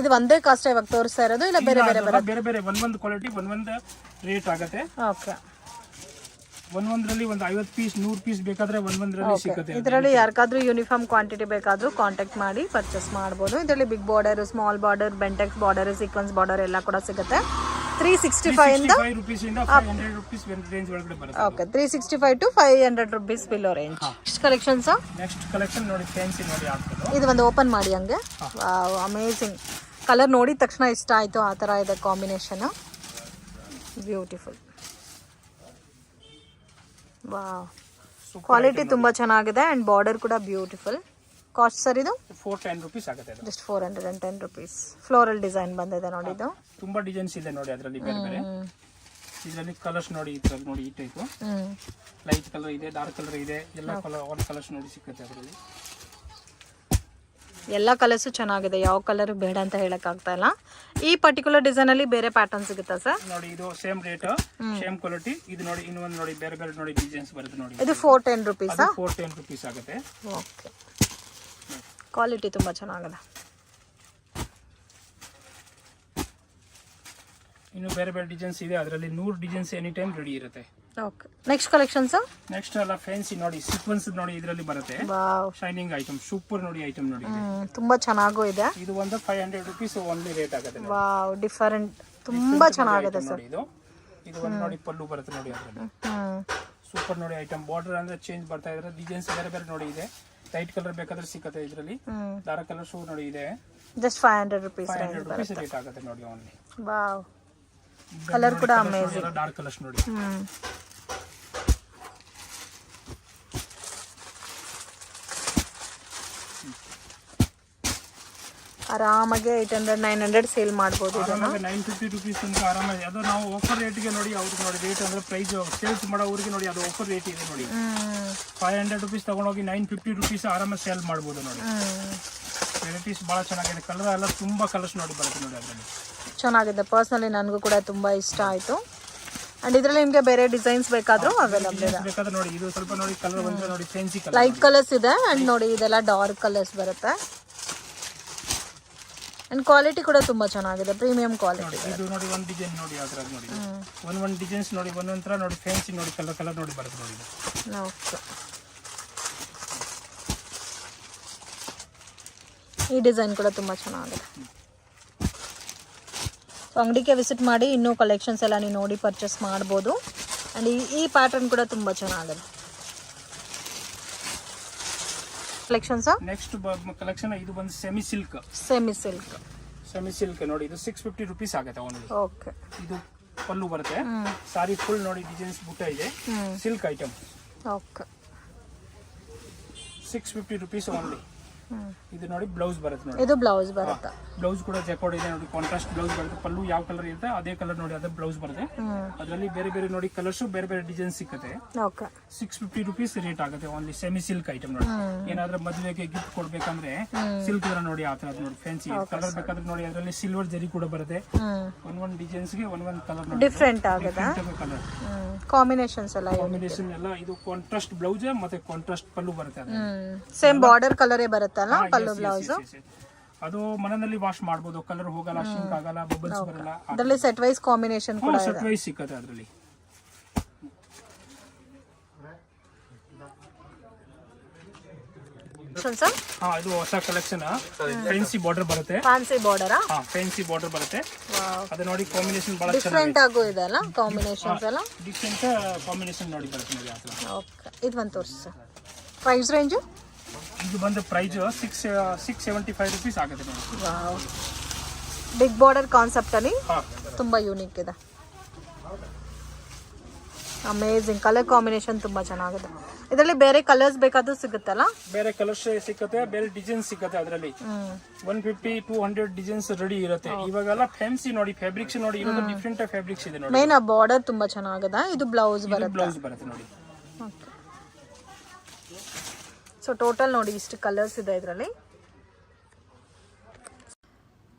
ಇದು ಒಂದೇ ಕಾಸ್ಟ್ ಇವಾಗ ತೋರಿಸ್ತಾ ಇರೋದು ಇಲ್ಲ ಬೇರೆ ಬೇರೆ ಬೇರೆ ಬೇರೆ ಒಂದ್ ಒಂದು ಕ್ವಾಲಿಟಿ ಒಂದ್ ಒಂದು ರೇಟ್ ಆಗುತ್ತೆ. ಓಕೆ ಒಂದ್ ಒಂದ್ರಲ್ಲಿ ಒಂದು ಐವತ್ತು ಪೀಸ್ ನೂರ್ ಪೀಸ್ ಬೇಕಾದ್ರೆ ಒಂದ್ ಒಂದ್ರಲ್ಲಿ ಸಿಗುತ್ತೆ. ಇದರಲ್ಲಿ ಯಾರಿಗಾದ್ರೂ ಯೂನಿಫಾರ್ಮ್ ಕ್ವಾಂಟಿಟಿ ಬೇಕಾದ್ರೂ ಕಾಂಟ್ಯಾಕ್ಟ್ ಮಾಡಿ ಪರ್ಚೇಸ್ ಮಾಡ್ಬೋದು. ಇದರಲ್ಲಿ big border small border Bentex border sequence border ಎಲ್ಲ ಕೂಡ ಸಿಗುತ್ತೆ. ತ್ರೀ ಸಿಕ್ಸ್ಟಿ ಫೈವ್ ಇಂದ okay three sixty five to five hundred rupees below range ಇಷ್ಟು ಕಲೆಕ್ಷನ್ಸ್ ನೆಕ್ಸ್ಟ್ ಕಲೆಕ್ಷನ್ ನೋಡಿ ಫ್ಯಾನ್ಸಿ ನೋಡಿ ಇದು ಒಂದು ಓಪನ್ ಮಾಡಿ ಹಂಗೆ. ಅಮೇಝಿಂಗ್ ಕಲರ್ ನೋಡಿದ ತಕ್ಷಣ ಇಷ್ಟ ಆಯಿತು ಆ ಥರ ಇದೆ ಕಾಂಬಿನೇಷನ್ ಬ್ಯೂಟಿಫುಲ್ ವಾ ಕ್ವಾಲಿಟಿ ತುಂಬ ಚೆನ್ನಾಗಿದೆ ಆ್ಯಂಡ್ ಬಾರ್ಡರ್ ಕೂಡ ಬ್ಯೂಟಿಫುಲ್ ಕಾಸ್ಟ್ ಸರ್ ಇದು? ಫೋರ್ ಟೆನ್ ರುಪೀಸ್ ಆಗುತ್ತೆ ಅದು just four hundred and ten rupees floral design ಬಂದಿದೆ ನೋಡಿ ಇದು. ತುಂಬಾ ಡಿಸೈನ್ಸ್ ಇದೆ ನೋಡಿ ಅದರಲ್ಲಿ ಬೇರೆ ಬೇರೆ. ಇದರಲ್ಲಿ ಕಲರ್ಸ್ ನೋಡಿ ಇದ್ರಲ್ಲಿ ನೋಡಿ ಈ ಟೈಪ್ ಹ್ಞೂ ಲೈಟ್ ಕಲರ್ ಇದೆ ಡಾರ್ಕ್ ಕಲರ್ ಇದೆ ಎಲ್ಲ ಕಲರ್ ಆಲ್ ಕಲರ್ಸ್ ನೋಡಿ ಸಿಗುತ್ತೆ ಅದರಲ್ಲಿ. ಎಲ್ಲ ಕಲರ್ಸು ಚೆನ್ನಾಗಿದೆ. ಯಾವ ಕಲರ್ ಬೇಡ ಅಂತ ಹೇಳೋಕ್ಕಾಗ್ತಾ ಇಲ್ಲ. ಈ ಪರ್ಟಿಕ್ಯುಲರ್ ಡಿಸೈನ್ ಅಲ್ಲಿ ಬೇರೆ ಪ್ಯಾಟರ್ನ್ ಸಿಗುತ್ತಾ ಸರ್ ನೋಡಿ ಇದು ಸೇಮ್ ರೇಟ್ ಸೇಮ್ ಕ್ವಾಲಿಟಿ ಇದು ನೋಡಿ ಇನ್ನೊಂದು ನೋಡಿ ಬೇರೆ ಬೇರೆ ನೋಡಿ ಡಿಸೈನ್ಸ್ ಬರುತ್ತೆ ನೋಡಿ. ಇದು four ten rupees four ten rupees ಆಗುತ್ತೆ. ಓಕೆ. ಕ್ವಾಲಿಟಿ ತುಂಬಾ ಚೆನ್ನಾಗಿದೆ. ಇನ್ನು ಬೇರೆ ಬೇರೆ ಡಿಸೈನ್ಸ್ ಇದೆ. ಅದರಲ್ಲಿ ನೂರು ಡಿಸೈನ್ಸ್ ಎನಿ ಟೈಮ್ ರೆಡಿ ಇರುತ್ತೆ. ಓಕೆ ನೆಕ್ಸ್ಟ್ ಕಲೆಕ್ಷನ್ಸ್ ನೆಕ್ಸ್ಟ್ ಎಲ್ಲ ಫ್ಯಾನ್ಸಿ ನೋಡಿ ಸೀಕ್ವೆನ್ಸ್ ನೋಡಿ ಇದರಲ್ಲಿ ಬರುತ್ತೆ. ಶೈನಿಂಗ್ ಐಟಮ್ ಸೂಪರ್ ನೋಡಿ ಐಟಮ್ ನೋಡಿ ತುಂಬಾ ಚೆನ್ನಾಗೂ ಇದೆ. ಇದು ಒಂದು five hundred rupees only rate ಆಗುತ್ತೆ. ವಾವ್ ಡಿಫರೆಂಟ್ ತುಂಬಾ ಚೆನ್ನಾಗಿದೆ ಸರ್ ಇದು. ಇದು ಒಂದು ನೋಡಿ ಪಲ್ಲು ಬರುತ್ತೆ ನೋಡಿ ಅದರಲ್ಲಿ. ಸೂಪರ್ ನೋಡಿ ಐಟಮ್ ಬಾರ್ಡರ್ ಅಂದ್ರೆ ಚೇಂಜ್ ಬರ್ತಾ ಇದ್ರೆ ಡಿಸೈನ್ಸ್ ಬೇರೆ ಬೇರೆ ನೋಡಿ ಇದೆ. ಲೈಟ್ ಕಲರ್ ಬೇಕಾದ್ರೆ ಸಿಕ್ಕತ್ತೆ ಇದರಲ್ಲಿ. ದಾರ ಕಲರ್ ಶೂ ನೋಡಿ ಇದೆ. Just five hundred rupees five hundred rupees rate ಆಗುತ್ತೆ ನೋಡಿ ಓನ್ಲಿ ವಾವ್ ಕಲರ್ ಕೂಡ ಡಾರ್ಕ್ ಕಲರ್ಸ್ ನೋಡಿ. ಆರಾಮಾಗಿ eight hundred nine hundred sale ಮಾಡ್ಬೋದು ಇದನ್ನು. ನೈನ್ ಫಿಫ್ಟಿ ರುಪೀಸ್ ತನಕ ಆರಾಮಾಗಿ. ಅದು ನಾವು ಆಫರ್ ರೇಟ್ಗೆ ನೋಡಿ ಅವ್ರಿಗೆ ನೋಡಿ ರೇಟ್ ಅಂದ್ರೆ ಪ್ರೈಸ್ ಸೇಲ್ಸ್ ಮಾಡೋ ಊರಿಗೆ ನೋಡಿ ಅದು ಆಫರ್ ರೇಟ್ ಇದೆ ನೋಡಿ. ಫೈವ್ ಹಂಡ್ರೆಡ್ ರುಪೀಸ್ ತಗೊಂಡೋಗಿ ನೈನ್ ಫಿಫ್ಟಿ ರುಪೀಸ್ ಆರಾಮಾಗಿ ಸೇಲ್ ಮಾಡ್ಬೋದು ನೋಡಿ. ವೆರೈಟೀಸ್ ಭಾಳ ಚೆನ್ನಾಗಿದೆ. ಕಲರ್ ಎಲ್ಲ ತುಂಬ ಕಲರ್ಸ್ ನೋಡಿ ಬರುತ್ತೆ ನೋಡಿ ಅದರಲ್ಲಿ. ಚೆನ್ನಾಗಿದೆ. ಪರ್ಸ್ನಲಿ ನನಗೂ ಕೂಡ ತುಂಬ ಇಷ್ಟ ಆಯಿತು. ಅಂಡ್ ಇದರಲ್ಲಿ ನಿಮಗೆ ಬೇರೆ ಡಿಸೈನ್ಸ್ ಬೇಕಾದರೂ ಅವೈಲಬಲ್ ಇದೆ. ಬೇಕಾದ್ರೆ ನೋಡಿ. ಇದು ಸ್ವಲ್ಪ ನೋಡಿ ಕಲರ್ ಬಂದ್ರೆ ನೋಡಿ ಫ್ಯಾನ್ಸಿ ಕಲರ್ ಲೈಟ್ ಕಲರ್ಸ್ ಇದೆ. ಅಂಡ್ ನೋಡಿ ಇದೆಲ್ಲ ಡಾರ್ಕ್ ಕಲರ್ಸ್ ಬರುತ್ತೆ. ಆ್ಯಂಡ್ ಕ್ವಾಲಿಟಿ ಕೂಡ ತುಂಬಾ ಚೆನ್ನಾಗಿದೆ ಪ್ರೀಮಿಯಂ ಕ್ವಾಲಿಟಿ ಇದು ನೋಡಿ ಒಂದು ಡಿಸೈನ್ ನೋಡಿ ಅದರ ನೋಡಿ. ಒಂದ್ ಒಂದ್ ಡಿಸೈನ್ಸ್ ನೋಡಿ ಒಂದೊಂಥರ ನೋಡಿ ಫ್ಯಾನ್ಸಿ ನೋಡಿ ಕಲರ್ ಕಲರ್ ನೋಡಿ ಬರುತ್ತೆ ನೋಡಿ. ಓಕೆ ಈ ಡಿಸೈನ್ ಕೂಡ ತುಂಬ ಚೆನ್ನಾಗಿದೆ. ಸೊ ಅಂಗಡಿಗೆ ವಿಸಿಟ್ ಮಾಡಿ ಇನ್ನೂ ಕಲೆಕ್ಷನ್ಸ್ ಎಲ್ಲ ನೀವು ನೋಡಿ ಪರ್ಚೇಸ್ ಮಾಡ್ಬೋದು. ಆ್ಯಂಡ್ ಈ ಈ ಪ್ಯಾಟರ್ನ್ ಕೂಡ ತುಂಬ ಚೆನ್ನಾಗಿದೆ. ಕಲೆಕ್ಷನ್ಸಾ ನೆಕ್ಸ್ಟ್ ಕಲೆಕ್ಷನ್ ಇದು ಬಂದು semi silk semi silk semi silk ನೋಡಿ ಇದು ಸಿಕ್ಸ್ ಫಿಫ್ಟಿ ರುಪೀಸ್ ಆಗುತ್ತೆ ಓನ್ಲಿ ಓಕೆ ಇದು ಪಲ್ಲು ಬರುತ್ತೆ. ಸಾರಿ ಫುಲ್ ನೋಡಿ ಡಿಸೈನ್ಸ್ ಬುಟ್ಟ ಇದೆ. Silk item okay six fifty rupees only ಇದು ನೋಡಿ ಬ್ಲೌಸ್ ಬರುತ್ತೆ ನೋಡಿ. ಇದು ಬ್ಲೌಸ್ ಬರುತ್ತೆ. ಬ್ಲೌಸ್ ಕೂಡ ಜಕೋಡ್ ಇದೆ ನೋಡಿ ಕಾಂಟ್ರಾಸ್ಟ್ ಬ್ಲೌಸ್ ಬರುತ್ತೆ. ಪಲ್ಲು ಯಾವ ಕಲರ್ ಇರುತ್ತೆ ಅದೇ ಕಲರ್ ನೋಡಿ ಅದೇ ಬ್ಲೌಸ್ ಬರುತ್ತೆ. ಅದರಲ್ಲಿ ಬೇರೆ ಬೇರೆ ನೋಡಿ ಕಲರ್ಸ್ ಬೇರೆ ಬೇರೆ ಡಿಸೈನ್ ಸಿಕ್ಕತ್ತೆ. Okay. Six fifty rupees rate ಆಗುತ್ತೆ ಓನ್ಲಿ ಸೆಮಿ ಸಿಲ್ಕ್ ಐಟಮ್ ನೋಡಿ ಏನಾದ್ರೂ ಮದುವೆಗೆ ಗಿಫ್ಟ್ ಕೊಡ್ಬೇಕಂದ್ರೆ ಸಿಲ್ಕ್ ತರ ನೋಡಿ ಆ ನೋಡಿ ಫ್ಯಾನ್ಸಿ ಕಲರ್ ಬೇಕಾದ್ರೆ ನೋಡಿ ಅದರಲ್ಲಿ ಸಿಲ್ವರ್ ಜರಿ ಕೂಡ ಬರುತ್ತೆ. ಒಂದ್ ಒಂದ್ ಡಿಸೈನ್ಸ್ಗೆ ಒಂದ್ ಒಂದ್ ಕಲರ್ ಡಿಫ್ರೆಂಟ್ ಆಗಿದೆ? ಕಲರ್ ಕಾಂಬಿನೇಷನ್ಸ್ ಎಲ್ಲ ಕಾಂಬಿನೇಷನ್ ಎಲ್ಲ ಇದು ಕಾಂಟ್ರಾಸ್ಟ್ ಬ್ಲೌಸ್ ಮತ್ತೆ ಕಾಂಟ್ರಾಸ್ಟ್ ಪಲ್ಲು ಬರುತ್ತೆ ಸೇಮ್ ಬಾರ್ಡರ್ ಕಲರೇ ಬರುತ್ತಲ್ಲ ಪಲ್ಲು ಬ್ಲೌಸ್. ಅದು ಮನೆಯಲ್ಲಿ ವಾಶ್ ಮಾಡಬಹುದು ಕಲರ್ ಹೋಗಲ್ಲ ಶಿಂಕ್ ಆಗಲ್ಲ ಬಬಲ್ಸ್ ಬರಲ್ಲ ಅದರಲ್ಲಿ ಸೆಟ್ ವೈಸ್ ಕಾಂಬಿನೇಷನ್ ಕೂಡ ಇದೆ. ಸೆಟ್ ವೈಸ್ ಸಿಕ್ಕತ್ತೆ ಅದರಲ್ಲಿ. ಹಾ ಇದು ಹೊಸ ಕಲೆಕ್ಷನ್ ಫ್ಯಾನ್ಸಿ ಬಾರ್ಡರ್ ಬರುತ್ತೆ. ಫ್ಯಾನ್ಸಿ ಬಾರ್ಡರಾ ಹಾ ಫ್ಯಾನ್ಸಿ ಬಾರ್ಡರ್ ಬರುತ್ತೆ. ಅದು ನೋಡಿ ಕಾಂಬಿನೇಷನ್ ಬಹಳ ಡಿಫರೆಂಟ್ ಡಿಫ್ರೆಂಟ್ ಆಗು ಇದೆ ಅಲ್ಲ ಕಾಂಬಿನೇಷನ್ಸ್ ಎಲ್ಲ? ಡಿಫರೆಂಟ್ ಕಾಂಬಿನೇಷನ್ ನೋಡಿ ಬರುತ್ತೆ ನೋಡಿ ಆ ಓಕೆ ಇದು ಒಂದು ತೋರಿಸಿ ಸರ್. ಪ್ರೈಸ್ ರೇಂಜು ಇದು ಬಂದು price six six seventy five rupees ಆಗುತ್ತೆ ನೋಡಿ. ಬಿಗ್ ಬಾರ್ಡರ್ ಕಾನ್ಸೆಪ್ಟಲ್ಲಿ ಅಲ್ಲಿ ತುಂಬ ಯೂನಿಕ್ ಇದೆ. ಅಮೇಝಿಂಗ್ ಕಲರ್ ಕಾಂಬಿನೇಷನ್ ತುಂಬಾ ಚೆನ್ನಾಗಿದೆ. ಇದರಲ್ಲಿ ಬೇರೆ ಕಲರ್ಸ್ ಬೇಕಾದ್ರೂ ಸಿಗುತ್ತಲ್ಲ? ಬೇರೆ ಕಲರ್ಸ್ ಸಿಗುತ್ತೆ ಬೇರೆ ಡಿಸೈನ್ ಸಿಗುತ್ತೆ ಅದರಲ್ಲಿ. One fifty two hundred designs ready ಇರುತ್ತೆ. ಇವಾಗೆಲ್ಲ ಫ್ಯಾನ್ಸಿ ನೋಡಿ ಫ್ಯಾಬ್ರಿಕ್ಸ್ ನೋಡಿ ಇರೋದು ಡಿಫ್ರೆಂಟ್ ಫ್ಯಾಬ್ರಿಕ್ಸ್ ಇದೆ ನೋಡಿ. ಮೇನ್ ಆ ಬಾರ್ಡರ್ ತುಂಬಾ ಚೆನ್ನಾಗಿದೆ. ಇದು ಬ್ಲೌಸ್ ಬರುತ್ತೆ. ಬ್ಲೌಸ್ ಬರುತ್ತೆ ನೋಡಿ. ಸೊ ಟೋಟಲ್ ನೋಡಿ ಇಷ್ಟು ಕಲರ್ಸ್ ಇದೆ ಇದರಲ್ಲಿ.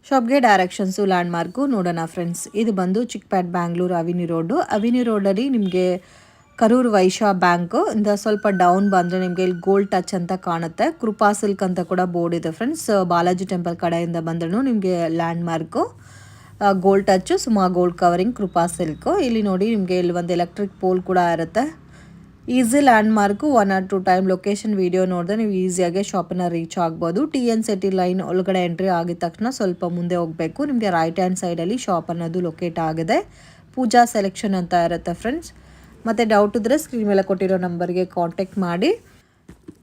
ಶಾಪ್ಗೆ ಡೈರೆಕ್ಷನ್ಸು ಲ್ಯಾಂಡ್ ಮಾರ್ಕು ನೋಡೋಣ ಫ್ರೆಂಡ್ಸ್ ಇದು ಬಂದು Chickpet Bangalore Avenue Road Avenue ರೋಡಲ್ಲಿ ನಿಮಗೆ ಕರೂರ್ ವೈಶ್ಯ ಬ್ಯಾಂಕು ಇಂದ ಸ್ವಲ್ಪ ಡೌನ್ ಬಂದರೆ ನಿಮಗೆ ಇಲ್ಲಿ ಗೋಲ್ಡ್ ಟಚ್ ಅಂತ ಕಾಣುತ್ತೆ. ಕೃಪಾ ಸಿಲ್ಕ್ ಅಂತ ಕೂಡ ಬೋರ್ಡ್ ಇದೆ ಫ್ರೆಂಡ್ಸ್ ಬಾಲಾಜಿ ಟೆಂಪಲ್ ಕಡೆಯಿಂದ ಬಂದ್ರೂ ನಿಮಗೆ landmark gold touch Suma gold covering Krupa silk ಇಲ್ಲಿ ನೋಡಿ ನಿಮಗೆ ಇಲ್ಲಿ ಒಂದು ಎಲೆಕ್ಟ್ರಿಕ್ ಪೋಲ್ ಕೂಡ ಇರುತ್ತೆ. Easy landmark one or two time location video ನೋಡಿದ್ರೆ ನೀವು ಈಸಿಯಾಗಿ ಶಾಪನ್ನು ರೀಚ್ ಆಗ್ಬೋದು. ಟಿ ಎನ್ ಸಿಟಿ ಲೈನ್ ಒಳಗಡೆ ಎಂಟ್ರಿ ಆಗಿದ ತಕ್ಷಣ ಸ್ವಲ್ಪ ಮುಂದೆ ಹೋಗಬೇಕು. ನಿಮಗೆ ರೈಟ್ ಹ್ಯಾಂಡ್ ಸೈಡಲ್ಲಿ ಶಾಪ್ ಅನ್ನೋದು ಲೊಕೇಟ್ ಆಗಿದೆ. ಪೂಜಾ ಸೆಲೆಕ್ಷನ್ ಅಂತ ಇರುತ್ತೆ ಫ್ರೆಂಡ್ಸ್ ಮತ್ತು ಡೌಟ್ ಇದ್ದರೆ ಸ್ಕ್ರೀನ್ ಮೇಲೆ ಕೊಟ್ಟಿರೋ ನಂಬರ್ಗೆ ಕಾಂಟ್ಯಾಕ್ಟ್ ಮಾಡಿ.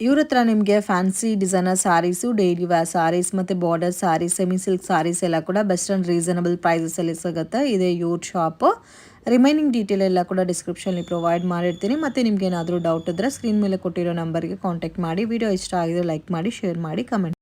ಇವ್ರ ಹತ್ರ ನಿಮಗೆ fancy designer sarees daily wear sarees ಮತ್ತು border sarees semi silk sarees ಎಲ್ಲ ಕೂಡ ಬೆಸ್ಟ್ ಆ್ಯಂಡ್ ರೀಸನಬಲ್ ಪ್ರೈಸಸಲ್ಲಿ ಸಿಗುತ್ತೆ. ಇದೆ ಯೂರ್ ಶಾಪು ರಿಮೈನಿಂಗ್ ಡೀಟೇಲ್ ಎಲ್ಲ ಕೂಡ ಡಿಸ್ಕ್ರಿಪ್ಷನಲ್ಲಿ ಪ್ರೊವೈಡ್ ಮಾಡಿರ್ತೀನಿ. ಮತ್ತು ನಿಮ್ಗೆ ಏನಾದರೂ ಡೌಟ್ ಇದ್ದರೆ ಸ್ಕ್ರೀನ್ ಮೇಲೆ ಕೊಟ್ಟಿರೋ ನಂಬರ್ಗೆ ಕಾಂಟ್ಯಾಕ್ಟ್ ಮಾಡಿ. ವಿಡಿಯೋ ಇಷ್ಟ ಆಗಿದ್ರೆ ಲೈಕ್ ಮಾಡಿ ಶೇರ್ ಮಾಡಿ ಕಮೆಂಟ್